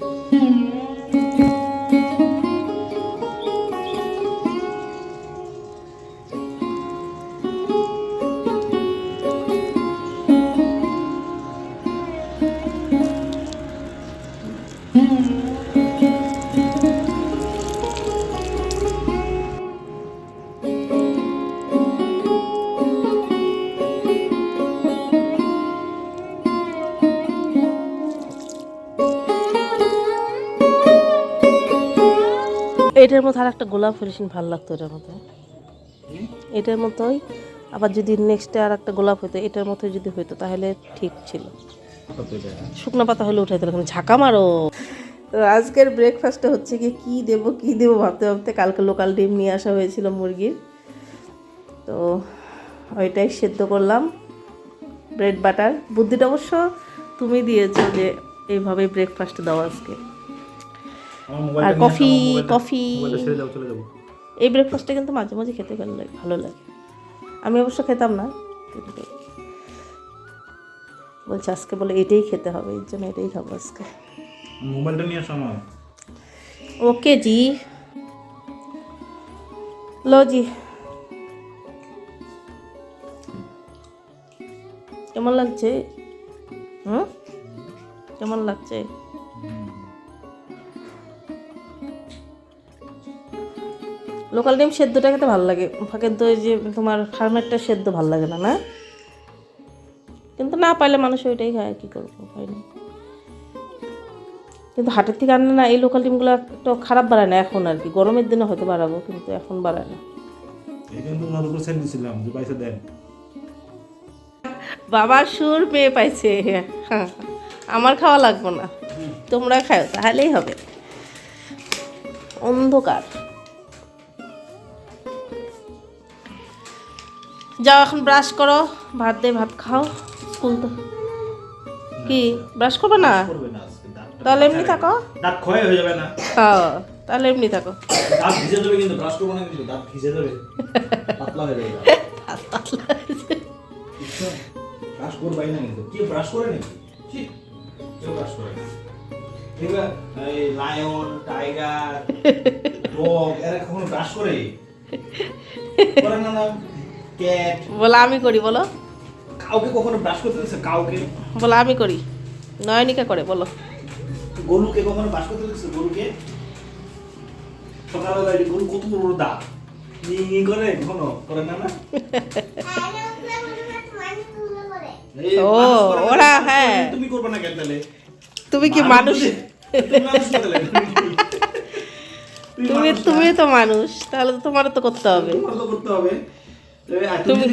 Música এটার মধ্যে আর একটা গোলাপ ফিনিশিং ভালো লাগতো এটার মধ্যে। এটার মতোই। আবার যদি নেক্সটে আর একটা গোলাপ হতো এটার মতো যদি হতো তাহলে ঠিক ছিল। শুকনো পাতা হলে উঠাই দিলাম ঝাঁকা মারো। তো আজকের ব্রেকফাস্টে হচ্ছে কি কী দেবো কী দেবো ভাবতে ভাবতে কালকে লোকাল ডিম নিয়ে আসা হয়েছিল মুরগির। তো ওইটাই সেদ্ধ করলাম। ব্রেড বাটার বুদ্ধিটা অবশ্য তুমি দিয়েছ যে এইভাবে ব্রেকফাস্ট দাও আজকে। আর কফি কফি এই ব্রেকফাস্টটা কিন্তু মাঝে মাঝে খেতে ভালো লাগে ভালো লাগে। আমি অবশ্য খেতাম না কিন্তু বলছে আজকে বলে এটাই খেতে হবে এর জন্য এটাই খাব আজকে। মোবাইলটা নিয়ে আমার। ওকে জি। লো জি। কেমন লাগছে? হুম? কেমন লাগছে? লোকাল ডিম সেদ্ধটা খেতে ভালো লাগে। কিন্তু ওই যে তোমার ফার্মেরটা সেদ্ধ ভালো লাগে না না? কিন্তু না পাইলে মানুষ ওইটাই খায় কী করব নেই। কিন্তু হাটের থেকে আনলে না এই লোকাল ডিমগুলো একটু খারাপ বাড়ায় না এখন আর কি। গরমের দিনে হয়তো বাড়াবো কিন্তু এখন বাড়ায় না। বাবা সুর পেয়ে পাইছে হ্যাঁ, আমার খাওয়া লাগবো না। তোমরা খাও তাহলেই হবে। অন্ধকার। যাও এখন ব্রাশ করো ভাত দিয়ে ভাত খাও। স্কুল তো। কি ব্রাশ করবে না? করবে তাহলে এমনি থাকো। দাঁত ক্ষয় হয়ে যাবে না। হ্যাঁ তাহলে এমনি থাকো। দাঁত ভিজে যাবে কিন্তু ব্রাশ করব না কিন্তু দাঁত ভিজে যাবে। পাতলা হয়ে যাবে। পাতলা ব্রাশ করবাই না কিন্তু। কি ব্রাশ করে নাকি? ছি, কেউ ব্রাশ করে না। এবার এই লায়ন টাইগার ডগ এরা কখনো ব্রাশ করে করে না না? ক্যাট বলো আমি করি বলো। কাউকে কখনো ব্রাশ করতে দিচ্ছে কাউকে? বলো আমি করি। নয়নিকা করে বলো। গরুকে কখনো ব্রাশ করতে দিচ্ছে গরুকে সকালবেলা গরু কত বড় করে কখনো? করে না না? ও, ওরা, হ্যাঁ। তুমি করবে না কেন তাহলে? তুমি কি মানুষ তুমি। তুমি তো মানুষ তাহলে তো তোমারও তো করতে হবে। তোমার তো করতে হবে। তুমি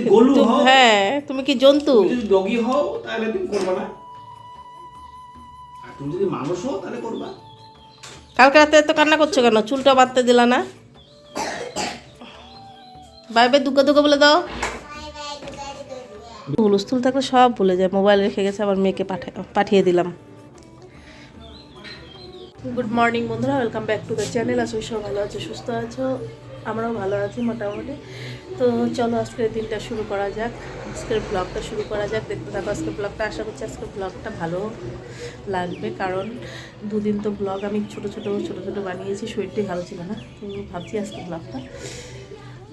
হও হ্যাঁ তুমি কি জন্তু? তুমি যদি ডগি হও তাহলে তুমি করবে না। আর তুমি যদি মানুষ হও তাহলে করবা। কালকে রাতে এত কান্না করছ কেন? চুলটা বাঁধতে দিলা না? বাই বাই দুগ্গা দুগ্গা বলে দাও। হুলস্থুল থাকলে সব ভুলে যায়। মোবাইল রেখে গেছে আবার মেয়েকে পাঠা- পাঠিয়ে দিলাম। গুড মর্নিং বন্ধুরা welcome back to the channel আছো সব ভালো আছো সুস্থ আছো। আমরাও ভালো আছি মোটামুটি। তো চলো আজকের দিনটা শুরু করা যাক। আজকের ব্লগটা শুরু করা যাক। দেখতে থাকো আজকের ব্লগটা আশা করছি আজকের ব্লগটা ভালো লাগবে, কারণ দুদিন তো ব্লগ আমি ছোট ছোট ছোট ছোট বানিয়েছি, শরীরটাই ভালো ছিল না। তো ভাবছি আজকে ব্লগটা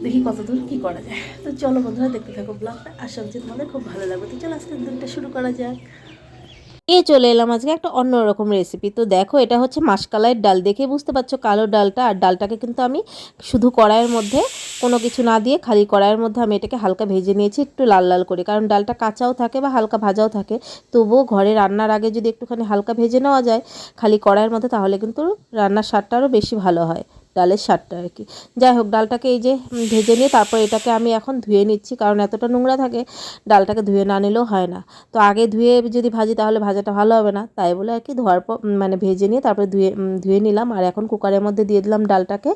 দেখি কতদূর কী করা যায়। তো চলো বন্ধুরা, দেখতে থাকো ব্লগটা আশা করছি তোমাদের খুব ভালো লাগবে। তো চলো আজকের দিনটা শুরু করা যাক। নিয়ে চলে এলাম আজকে একটা অন্যরকম রেসিপি তো দেখো, এটা হচ্ছে মাসকালাইয়ের ডাল। দেখে বুঝতে পারছ কালো ডালটা, আর ডালটাকে কিন্তু আমি শুধু কড়াইয়ের মধ্যে কোনো কিছু না দিয়ে খালি কড়াইয়ের মধ্যে আমি এটাকে হালকা ভেজে নিয়েছি, একটু লাল লাল করে। কারণ ডালটা কাঁচাও থাকে বা হালকা ভাজাও থাকে। তবুও ঘরে রান্নার আগে যদি একটুখানি হালকা ভেজে নেওয়া যায় খালি কড়াইয়ের মধ্যে, তাহলে কিন্তু রান্নার স্বাদটা আরও বেশি ভালো হয়। ডালের স্বাদটা আর কি। যাই হোক, ডালটাকে এই যে ভেজে নিয়ে তারপর এটাকে আমি এখন ধুয়ে নিচ্ছি, কারণ এতটা নোংরা থাকে, ডালটাকে ধুয়ে না নিলেও হয় না। তো আগে ধুয়ে যদি ভাজি তাহলে ভাজাটা ভালো হবে না, তাই বলে আর কি ধোয়ার পর মানে ভেজে নিয়ে তারপরে ধুয়ে ধুয়ে নিলাম। আর এখন কুকারের মধ্যে দিয়ে দিলাম ডালটাকে।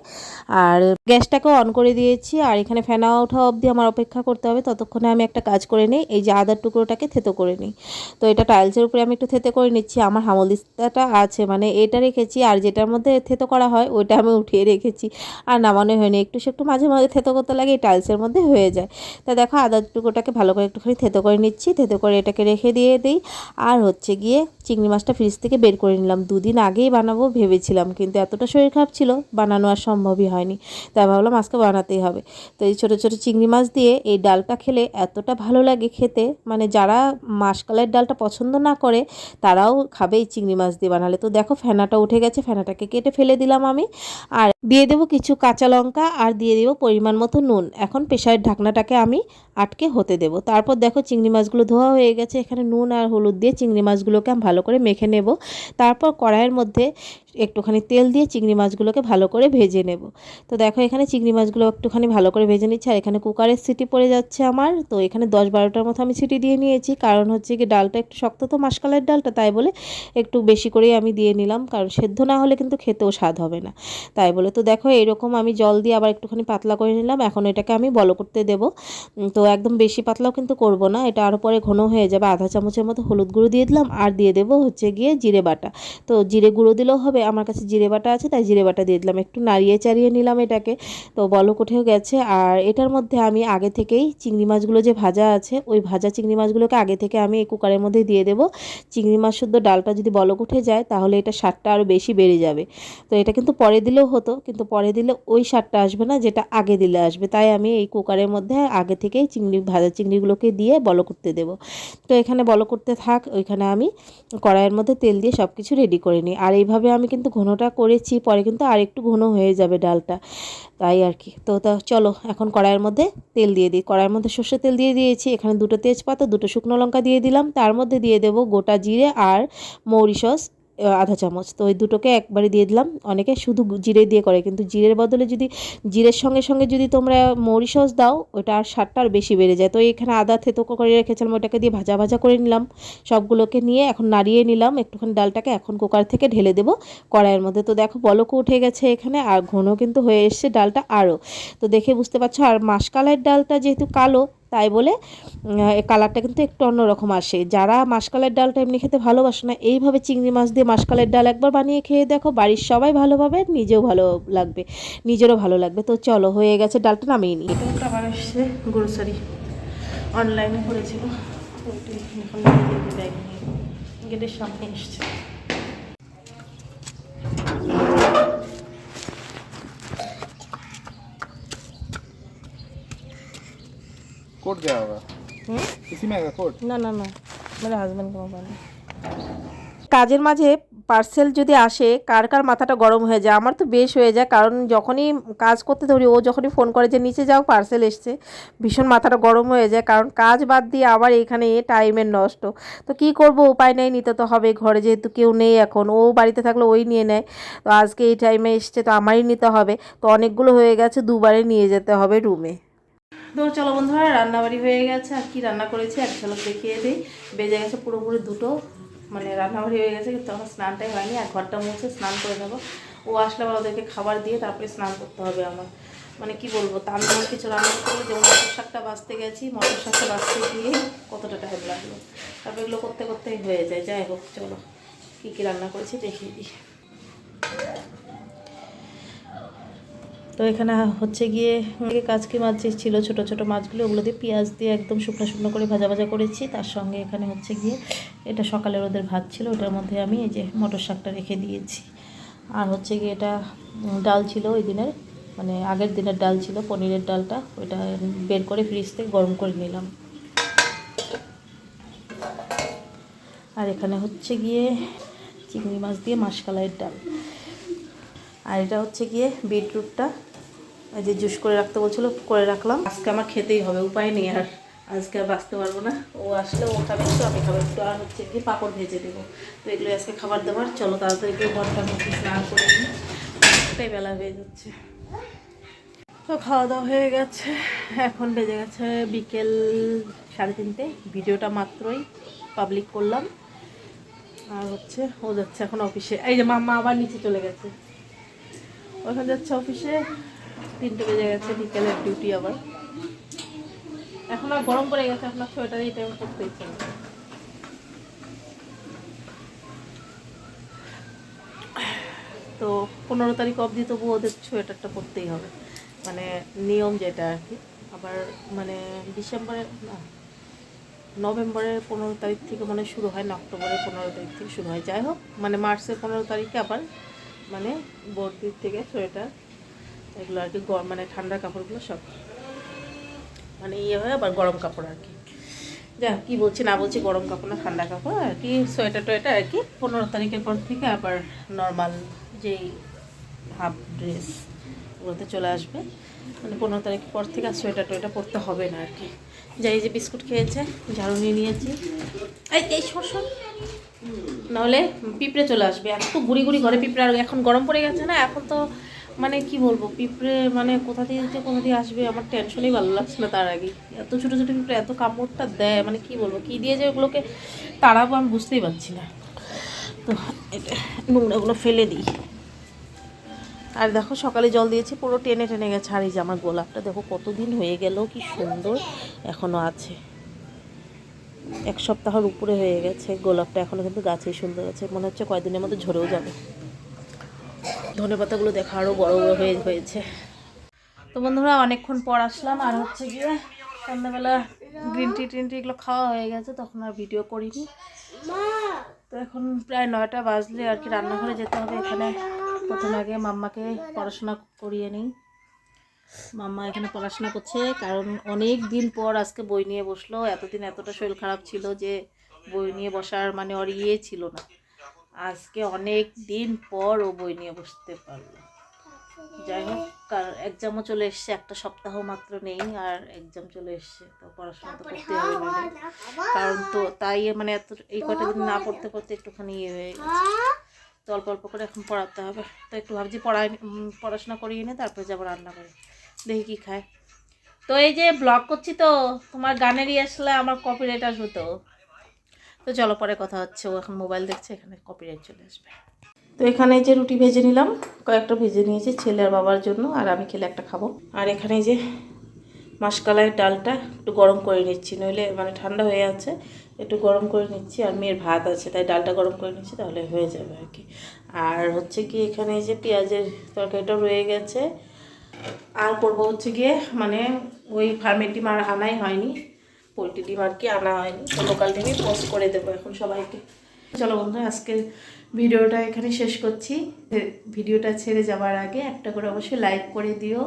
আর গ্যাসটাকেও অন করে দিয়েছি, আর এখানে ফেনা ওঠা অবধি আমার অপেক্ষা করতে হবে। ততক্ষণে আমি একটা কাজ করে নিই, এই যে আদার টুকরোটাকে থেতো করে নিই। তো এটা টাইলসের উপরে আমি একটু থেতে করে নিচ্ছি, আমার হামলদিস্তাটা আছে মানে এটা রেখেছি, আর যেটার মধ্যে থেতো করা হয়, ওইটা আমি উঠিয়ে রেখেছি আর নামানো হয়নি, একটু সে একটু মাঝে মাঝে থেতো করতে লাগে, এই টাইলসের মধ্যে হয়ে যায়। তা দেখো আদা টুকুটাকে ভালো করে একটুখানি থেতো করে নিচ্ছি, থেতো করে এটাকে রেখে দিয়ে দিই। আর হচ্ছে গিয়ে চিংড়ি মাছটা ফ্রিজ থেকে বের করে নিলাম। দুদিন আগেই বানাবো ভেবেছিলাম, কিন্তু এতটা শরীর খারাপ ছিল, বানানো আর সম্ভবই হয়নি। তাই ভাবলাম আজকে বানাতেই হবে। তো এই ছোটো ছোটো চিংড়ি মাছ দিয়ে এই ডালটা খেলে এতটা ভালো লাগে খেতে। মানে যারা মাসকালের ডালটা পছন্দ না করে, তারাও খাবে এই চিংড়ি মাছ দিয়ে বানালে। তো দেখো, ফেনাটা উঠে গেছে, ফেনাটাকে কেটে ফেলে দিলাম আমি। আর দিয়ে দেবো কিছু কাঁচা লঙ্কা আর দিয়ে দেবো পরিমাণ মতো নুন। এখন প্রেশারের ঢাকনাটাকে আমি আটকে হতে দেবো। তারপর দেখো চিংড়ি মাছগুলো ধোয়া হয়ে গেছে। এখানে নুন আর হলুদ দিয়ে চিংড়ি মাছগুলোকে আমি ভালো করে মেখে নেব। তারপর কড়াইয়ের মধ্যে একটুখানি তেল দিয়ে চিংড়ি মাছগুলোকে ভালো করে ভেজে নেব। তো দেখো এখানে চিংড়ি মাছগুলো একটুখানি ভালো করে ভেজে নিচ্ছে আর এখানে কুকারের সিটি পড়ে যাচ্ছে আমার। তো এখানে দশ বারোটার মতো আমি সিটি দিয়ে নিয়েছি। কারণ হচ্ছে কি ডালটা একটু শক্ত তো মাসকালের ডালটা, তাই বলে একটু বেশি করেই আমি দিয়ে নিলাম। কারণ সেদ্ধ না হলে কিন্তু খেতেও স্বাদ হবে না, তাই বলে। তো দেখো এরকম আমি জল দিয়ে আবার একটুখানি পাতলা করে নিলাম। এখন এটাকে আমি বলো করতে দেবো। তো একদম বেশি পাতলাও কিন্তু করব না। এটা আরও পরে ঘন হয়ে যাবে। আধা চামচের মতো হলুদ গুঁড়ো দিয়ে দিলাম আর দিয়ে দেবো হচ্ছে গিয়ে জিরে বাটা। তো জিরে গুঁড়ো দিলেও হবে, আমার কাছে জিরে বাটা আছে, তাই জিরে বাটা দিয়ে দিলাম। একটু নাড়িয়ে চাড়িয়ে নিলাম এটাকে। তো বলক উঠেও গেছে। আর এটার মধ্যে আমি আগে থেকেই চিংড়ি মাছগুলো যে ভাজা আছে, ওই ভাজা চিংড়ি মাছগুলোকে আগে থেকে আমি এই কুকারের মধ্যে দিয়ে দেবো। চিংড়ি মাছ শুদ্ধ ডালটা যদি বলক উঠে যায়, তাহলে এটা স্বাদটা আরও বেশি বেড়ে যাবে। তো এটা কিন্তু পরে দিলেও হতো, কিন্তু পরে দিলে ওই স্বাদটা আসবে না, যেটা আগে দিলে আসবে। তাই আমি এই কুকারের মধ্যে আগে থেকেই চিংড়ি, ভাজা চিংড়িগুলোকে দিয়ে বলো করতে দেবো। তো এখানে বলো করতে থাক, ওইখানে আমি কড়াইয়ের মধ্যে তেল দিয়ে সব কিছু রেডি করে নিই। আর এইভাবে আমি কিন্তু ঘনটা করেছি, পরে কিন্তু আর একটু ঘন হয়ে যাবে ডালটা। তাই আর কি। তো তা চলো, এখন কড়াইয়ের মধ্যে তেল দিয়ে দিই। কড়াইয়ের মধ্যে সর্ষে তেল দিয়ে দিয়েছি, এখানে দুটো তেজপাতা, দুটো শুকনো লঙ্কা দিয়ে দিলাম। তার মধ্যে দিয়ে দেবো গোটা জিরে আর মৌরি সস। আধা চামচ। তো ওই দুটোকে একবারে দিয়ে দিলাম। অনেকে শুধু জিরে দিয়ে করে, কিন্তু জিরের বদলে যদি, জিরের সঙ্গে সঙ্গে যদি তোমরা মৌরি সস দাও, ওটা আর স্বাদটা আর বেশি বেড়ে যায়। তো এখানে আদা থেতো করে রেখেছিলাম, ওটাকে দিয়ে ভাজা ভাজা করে নিলাম। সবগুলোকে নিয়ে এখন নাড়িয়ে নিলাম। একটুখানি ডালটাকে এখন কুকার থেকে ঢেলে দেবো কড়াইয়ের মধ্যে। তো দেখো বলকও উঠে গেছে এখানে, আর ঘন কিন্তু হয়ে এসছে ডালটা আরও তো দেখে বুঝতে পারছ, আর মাসকালের ডালটা যেহেতু কালো তাই বলে কালারটা কিন্তু একটু অন্যরকম আসে। যারা মাসকালের ডালটা এমনি খেতে ভালোবাসে না, এইভাবে চিংড়ি মাছ দিয়ে মাসকালের ডাল একবার বানিয়ে খেয়ে দেখো, বাড়ির সবাই ভালো পাবে, নিজেও ভালো লাগবে, নিজেরও ভালো লাগবে। তো চলো, হয়ে গেছে, ডালটা নামিয়ে নিই। এসছে গ্রোসারি অনলাইনে করেছিল গেটের সামনে এসছে। कोड क्या होगा হুম इसी में आएगा कोड না না না মেরে হাজব্যান্ড কা মোবাইল কাজের মাঝে পার্সেল যদি আসে কার কার মাথাটা গরম হয়ে যায় আমার তো বেশ হয়ে যায় কারণ যখনই কাজ করতে ধরি ও যখনই ফোন করে যে নিচে যাও পার্সেল এসছে ভীষণ মাথাটা গরম হয়ে যায় কারণ কাজ বাদ দিয়ে আবার এখানে টাইমের নষ্ট তো কি করব উপায় নেই নিতে তো হবে ঘরে যেহেতু কেউ নেই এখন ও বাড়িতে থাকলে ওই নিয়ে নেয় তো আজকে এই টাইমে এসছে তো আমারই নিতে হবে তো অনেকগুলো হয়ে গেছে দুবারে নিয়ে যেতে হবে রুমে তো চলো বন্ধুরা, রান্নাবাড়ি হয়ে গেছে। আর কি রান্না করেছি, এক ঝলক দেখিয়ে দিই। বেজে গেছে পুরোপুরি দুটো মানে রান্নাবাড়ি হয়ে গেছে, কিন্তু তখন স্নানটাই হয়নি। আর ঘরটা মুছে স্নান করে নেব। ও আসলে আবার ওদেরকে খাবার দিয়ে তারপরে স্নান করতে হবে আমার। মানে কি বলব তার যেমন কিছু রান্না করলে যেমন মটর শাকটা বাঁচতে গেছি, মটর শাকটা বাঁচতে গিয়ে কতটা টাইম লাগল। তারপরে এগুলো করতে করতেই হয়ে যায়। যাই হোক, চলো, কী কী রান্না করেছি দেখিয়ে দিই। তো এখানে হচ্ছে গিয়ে কাজকি মাছ যে ছিল, ছোট ছোট মাছগুলো, ওগুলো দিয়ে পেঁয়াজ দিয়ে একদম শুকনো শুকনো করে ভাজা ভাজা করেছি। তার সঙ্গে এখানে হচ্ছে গিয়ে এটা সকালের ওদের ভাত ছিল, ওটার মধ্যে আমি এই যে মটর শাকটা রেখে দিয়েছি। আর হচ্ছে গিয়ে এটা ডাল ছিল ওই দিনের মানে আগের দিনের ডাল ছিল, পনিরের ডালটা, ওইটা বের করে ফ্রিজ থেকে গরম করে নিলাম। আর এখানে হচ্ছে গিয়ে চিংড়ি মাছ দিয়ে মাসকালাইয়ের ডাল। আর এটা হচ্ছে গিয়ে বিটরুটটা। এই যে জুস করে রাখতে বলছিল, করে রাখলাম। আজকে আমার খেতেই হবে, উপায় নেই আর। আজকে আর বাঁচতে পারব না। ও আসলে ও খাবে একটু, আমি খাব একটু। আর হচ্ছে গিয়ে পাঁপড় ভেজে দেবো। তো এগুলো আজকে খাবার দাবার। চলো তাড়াতাড়ি কেউ ঘরটার মধ্যে স্নান করে নিই। বেলা হয়ে যাচ্ছে। তো খাওয়া দাওয়া হয়ে গেছে। এখন বেজে গেছে বিকেল সাড়ে তিনটে। ভিডিওটা মাত্রই পাবলিক করলাম। আর হচ্ছে ও যাচ্ছে এখন অফিসে এই যে মাম্মা আবার নিচে চলে গেছে। ওখানে যাচ্ছে অফিসে তিনটে বেজে গেছে, বিকেলের ডিউটি আবার। এখন আর গরম পড়ে গেছে, এখন সোয়েটার এই টাইম করতে ইচ্ছে। তো পনেরো তারিখ অবধি তবু ওদের সোয়েটারটা পরতেই হবে। মানে নিয়ম যেটা আর কি। আবার মানে ডিসেম্বরে, না নভেম্বরের পনেরো তারিখ থেকে মানে শুরু হয় না, অক্টোবরের পনেরো তারিখ থেকে শুরু হয়। যাই হোক মানে মার্চের পনেরো তারিখে আবার মানে বর্দির থেকে সোয়েটার, এগুলো আর কি গরম মানে ঠান্ডা কাপড়গুলো সব। মানে ইয়ে হয় আবার গরম কাপড় আর কি। যা, কি বলছি না বলছি, গরম কাপড় না ঠান্ডা কাপড়, আর কি সোয়েটার টোয়েটার আর কি। পনেরো তারিখের পর থেকে আবার নর্মাল যেই হাফ ড্রেস ওগুলোতে চলে আসবে। মানে পনেরো তারিখের পর থেকে আর সোয়েটার টোয়েটার পরতে হবে না আর কি। যাই যে বিস্কুট খেয়েছে, ঝাড়ু নিয়ে নিয়েছি। এই সর নাহলে পিঁপড়ে চলে আসবে। এত গুড়ি গুড়ি ঘরে পিঁপড়ে, আর এখন গরম পড়ে গেছে না, এখন তো মানে কি বলব, পিঁপড়ে মানে কোথা থেকে যে কোথা দিয়ে আসবে আমার টেনশনই ভালো লাগছে না তার আগে। এত ছোটো ছোটো পিঁপড়ে এত কামড়টা দেয় মানে কি বলব, কি দিয়ে যে ওগুলোকে তাড়াবো আমি বুঝতেই পারছি না। তো এটা নোংরাগুলো ফেলে দিই। আর দেখো সকালে জল দিয়েছি, পুরো টেনে টেনে গেছে, আর এই যে আমার গোলাপটা দেখো কতদিন হয়ে গেল, কি সুন্দর এখনও আছে। এক সপ্তাহের উপরে হয়ে গেছে। গোলাপটা এখনও কিন্তু গাছেই সুন্দর আছে। মনে হচ্ছে কয়েকদিনের মধ্যে ঝরেও যাবে। ধনে পাতাগুলো দেখা আরও বড় বড় হয়ে হয়েছে। তো বন্ধুরা অনেকক্ষণ পর আসলাম আর হচ্ছে গিয়ে সন্ধ্যাবেলা গ্রিন টি টিন টি এগুলো খাওয়া হয়ে গেছে। তখন আর ভিডিও করিনি। তো এখন প্রায় নয়টা বাজলে আর কি রান্নাঘরে যেতে হবে। এখানে প্রথমে আগে মাম্মাকে পড়াশোনা করিয়ে নিই। মাম্মা এখানে পড়াশোনা করছে কারণ অনেক দিন পর আজকে বই নিয়ে বসল। এতদিন এতটা শরীর খারাপ ছিল যে বই নিয়ে বসার মানে ওর ইয়ে ছিল না। আজকে অনেক দিন পর ও বই নিয়ে বসতে পারল। যাই হোক কার এক্সামও চলে এসছে একটা সপ্তাহ মাত্র নেই আর এক্সাম চলে এসছে তো পড়াশোনা তো করতে হবে নইলে কারণ তো তাই মানে এত এই কটা দিন না পড়তে পড়তে একটুখানি ইয়ে হয়ে গেছে। তো অল্প অল্প করে এখন পড়াতে হবে। তো একটু ভাবছি পড়ায় উম, পড়াশোনা করিয়ে নে তারপরে যাব রান্না করে দেখি কি খায়। তো এই যে ব্লগ করছি তো, তোমার গানেরই আসলে আমার কপিরাইট আসবে তো। তো চলো পরে কথা হচ্ছে, ও এখন মোবাইল দেখছে, এখানে কপিরাইট চলে আসবে। তো এখানে যে রুটি ভেজে নিলাম, কয়েকটা ভেজে নিয়েছি ছেলে আর বাবার জন্য, আর আমি খেলে একটা খাব। আর এখানে যে মাসকালাইয়ের ডালটা একটু গরম করে নিচ্ছি, নইলে মানে ঠান্ডা হয়ে আছে, একটু গরম করে নিচ্ছি, আর মেয়ের ভাত আছে, তাই ডালটা গরম করে নিচ্ছি, তাহলে হয়ে যাবে আর কি। আর হচ্ছে কি এখানে যে পেঁয়াজের তরকারিটা রয়ে গেছে আর করব হচ্ছে গিয়ে মানে ওই ফার্মের ডিম আর আনাই হয়নি, পোলট্রি ডিম আর কি আনা হয়নি, তো লোকাল ডিমই পোস্ট করে দেবো এখন সবাইকে। চলো বন্ধুরা আজকের ভিডিওটা এখানে শেষ করছি। ভিডিওটা ছেড়ে যাওয়ার আগে একটা করে অবশ্যই লাইক করে দিও।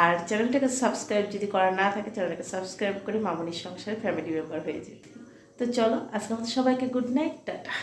আর চ্যানেলটাকে সাবস্ক্রাইব যদি করা না থাকে, চ্যানেলটাকে সাবস্ক্রাইব করে মামনির সংসারে ফ্যামিলি মেম্বার হয়ে যেতে। তো চলো, আজকের মতো সবাইকে গুড নাইট টাটা।